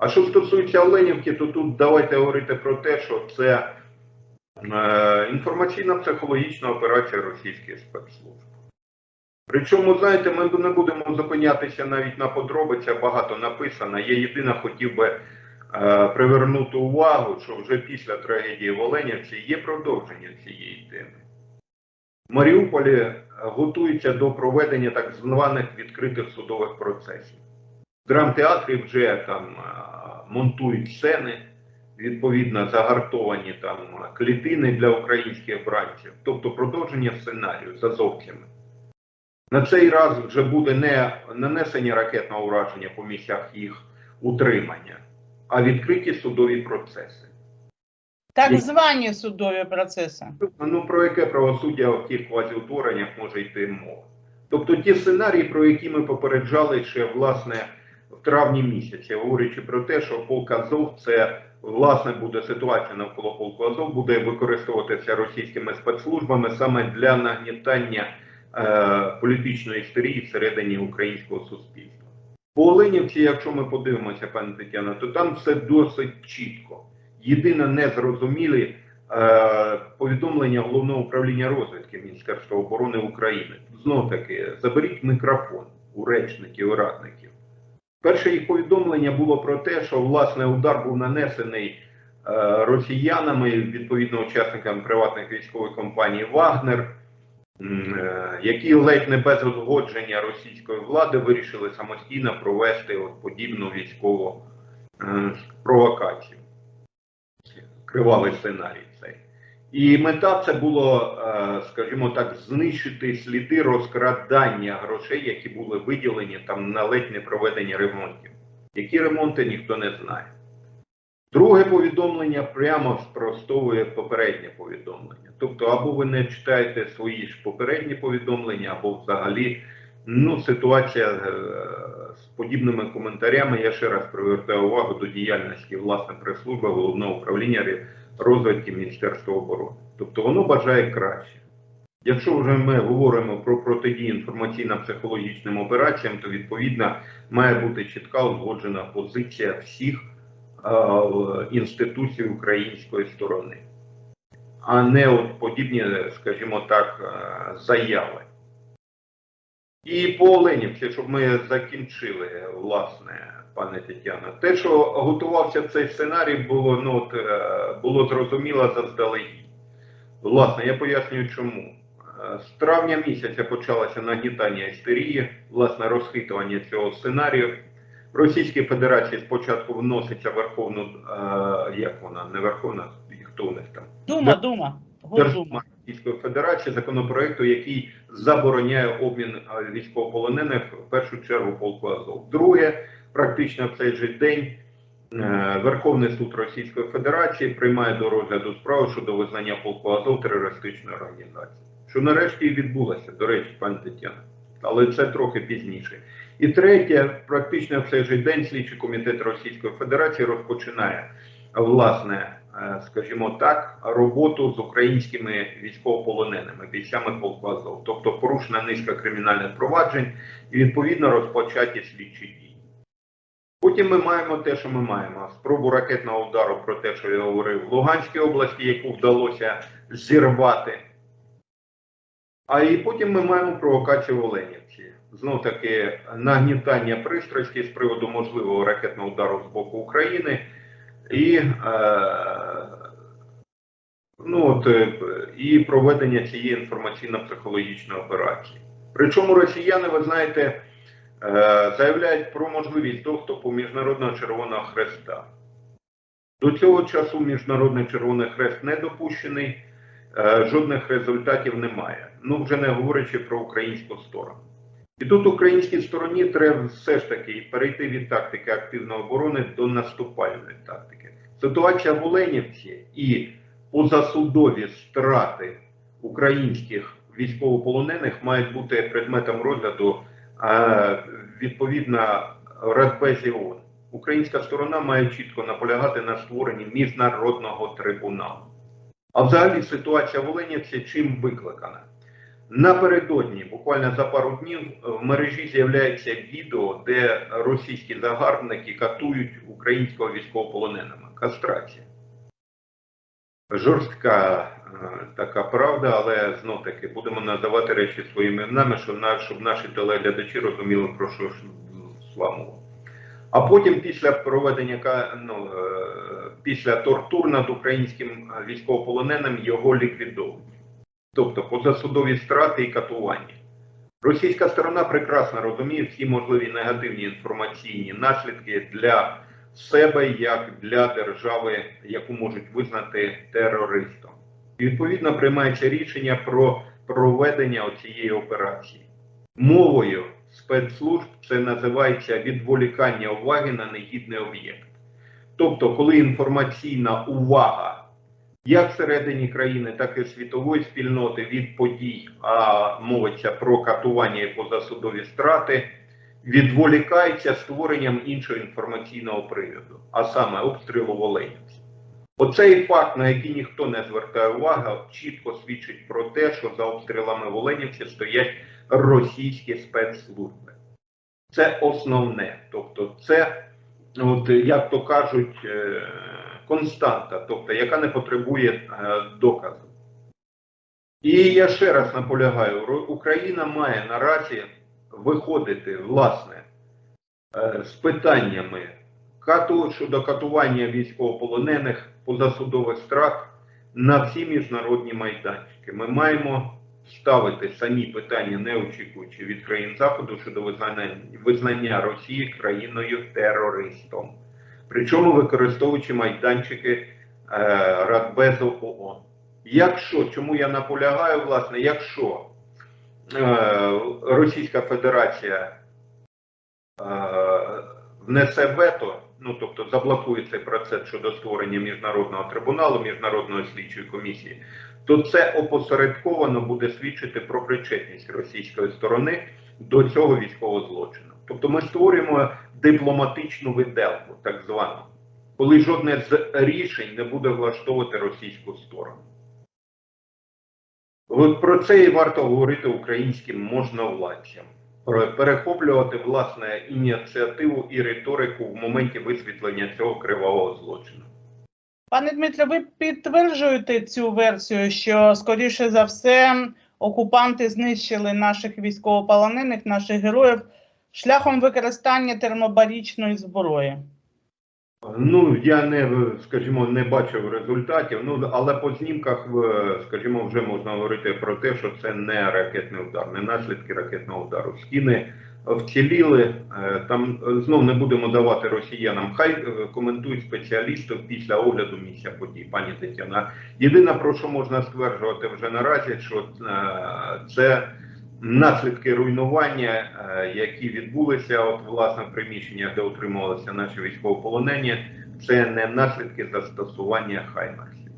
А що стосується Оленівки, то тут давайте говорити про те, що це е, інформаційна психологічна операція російських спецслужб. Причому, знаєте, ми не будемо зупинятися навіть на подробицях, багато написано. Я єдине хотів би е, привернути увагу, що вже після трагедії в Оленівці є продовження цієї теми. В Маріуполі готуються до проведення так званих відкритих судових процесів. В драмтеатрі вже там монтують сцени, відповідно загартовані там клітини для українських бранців, тобто продовження сценарію з азовцями. На цей раз вже буде не нанесення ракетного ураження по місцях їх утримання, а відкриті судові процеси. Так звані судові процеси. Ну про яке правосуддя в тих квазіутвореннях може йти мова? Тобто ті сценарії, про які ми попереджали ще власне в травні місяці, говорячи про те, що полк Азов це власне буде ситуація навколо полку Азов, буде використовуватися російськими спецслужбами саме для нагнітання е, політичної істерії всередині українського суспільства. По Оленівці, якщо ми подивимося, пане Тетяна, то там все досить чітко. Єдине незрозумілі е, повідомлення головного управління розвідки Міністерства оборони України. Знов таки, заберіть мікрофон у речників і радників. Перше їх повідомлення було про те, що власне удар був нанесений е, росіянами, відповідно учасниками приватних військових компаній Вагнер, е, які ледь не без узгодження російської влади вирішили самостійно провести от подібну військову е, провокацію. Кривавий сценарій. І мета це було, е, скажімо так, знищити сліди розкрадання грошей, які були виділені там на ледь не проведення ремонтів. Які ремонти ніхто не знає. Друге повідомлення прямо спростовує попереднє повідомлення. Тобто, або ви не читаєте свої ж попередні повідомлення, або взагалі ну, ситуація е, з подібними коментарями. Я ще раз привертаю увагу до діяльності власне прес-служби головного управління ре- Міністерства оборони. Тобто воно бажає краще. Якщо вже ми говоримо про протидію інформаційно-психологічним операціям, то відповідно має бути чітка узгоджена позиція всіх е, інституцій української сторони, а не от подібні, скажімо так, е, заяви. І по Оленівці, щоб ми закінчили, власне, пане Тетяно, те, що готувався цей сценарій, було, ну, от, е, було зрозуміло заздалегідь. Власне, я пояснюю чому. Е, З травня місяця почалося нагнітання істерії, власне, розхитування цього сценарію. В Російській Федерації спочатку вноситься Верховну, е, як вона, не Верховна, хто у них там? Дума, Да. дума. Держдума Російської Федерації законопроекту, який забороняє обмін військовополонених в першу чергу полку Азов. Друге, практично в цей же день е, Верховний суд Російської Федерації приймає до розгляду справу щодо визнання полку Азов терористичною організацією. Що нарешті і відбулося, до речі, пані Тетяна. Але це трохи пізніше. І третє, практично в цей же день слідчий комітет Російської Федерації розпочинає власне, е, скажімо так, роботу з українськими військовополоненими бійцями полку Азов. Тобто порушена низка кримінальних проваджень і відповідно розпочаті слідчі дії. Потім ми маємо те, що ми маємо: спробу ракетного удару про те, що я говорив в Луганській області, яку вдалося зірвати. А і потім ми маємо провокацію в Оленівці. Знов таки нагнітання пристрасті з приводу можливого ракетного удару з боку України і, е, ну, от, е, і проведення цієї інформаційно-психологічної операції. Причому росіяни, ви знаєте, заявляють про можливість доступу Міжнародного Червоного Хреста. До цього часу Міжнародний Червоний Хрест не допущений, е, жодних результатів немає. Ну, вже не говорячи про українську сторону. І тут українській стороні треба все ж таки перейти від тактики активної оборони до наступальної тактики. Ситуація в Оленівці і позасудові страти українських військовополонених мають бути предметом розгляду відповідно Радбезі. Українська сторона має чітко наполягати на створенні міжнародного трибуналу. А взагалі ситуація в Оленівці чим викликана? Напередодні, буквально за пару днів, в мережі з'являється відео, де російські загарбники катують українського військовополоненого. Кастрація. Жорстка така правда, але знов таки будемо називати речі своїми іменами, щоб, на, щоб наші телеглядачі розуміли, про що йшла мова. А потім, після проведення ну, е, після тортур над українським е, військовополоненим, його ліквідовують. Тобто позасудові страти і катування. Російська сторона прекрасно розуміє всі можливі негативні інформаційні наслідки для себе як для держави, яку можуть визнати терористом. Відповідно приймається рішення про проведення цієї операції. Мовою спецслужб це називається відволікання уваги на негідний об'єкт. Тобто, коли інформаційна увага як всередині країни, так і світової спільноти від подій, а мовиться про катування і позасудові страти, відволікається створенням іншого інформаційного приводу, а саме обстрілу Оленівців. Оцей факт, на який ніхто не звертає уваги, чітко свідчить про те, що за обстрілами в Оленівці стоять російські спецслужби. Це основне. Тобто, це, от, як то кажуть, е, константа, тобто, яка не потребує е, доказу. І я ще раз наполягаю: Україна має наразі виходити власне е, з питаннями кату щодо катування військовополонених позасудових страт на всі міжнародні майданчики. Ми маємо ставити самі питання, не очікуючи від країн Заходу щодо визнання, визнання Росії країною терористом. Причому використовуючи майданчики е, Радбезу ООН. Якщо, чому я наполягаю, власне, якщо е, Російська Федерація е, внесе вето, ну тобто заблокує цей процес щодо створення міжнародного трибуналу, міжнародної слідчої комісії, то це опосередковано буде свідчити про причетність російської сторони до цього військового злочину. Тобто ми створюємо дипломатичну виделку, так звану, коли жодне з рішень не буде влаштовувати російську сторону. От про це і варто говорити українським можновладцям. Перехоплювати власне ініціативу і риторику в моменті висвітлення цього кривавого злочину. Пане Дмитре, ви підтверджуєте цю версію, що скоріше за все окупанти знищили наших військовополонених, наших героїв шляхом використання термобарічної зброї. Ну, я не, скажімо, не бачив результатів, ну, але по знімках, е, скажімо, вже можна говорити про те, що це не ракетний удар, не наслідки ракетного удару. Стіни вціліли, е, там е, знов не будемо давати росіянам. Хай коментують спеціалісти після огляду місця подій, пані Тетяна. Єдине, про що можна стверджувати вже наразі, що це наслідки руйнування, е, які відбулися от власне в приміщеннях, де утримувалися наші військовополонені, це не наслідки застосування хаймарсів.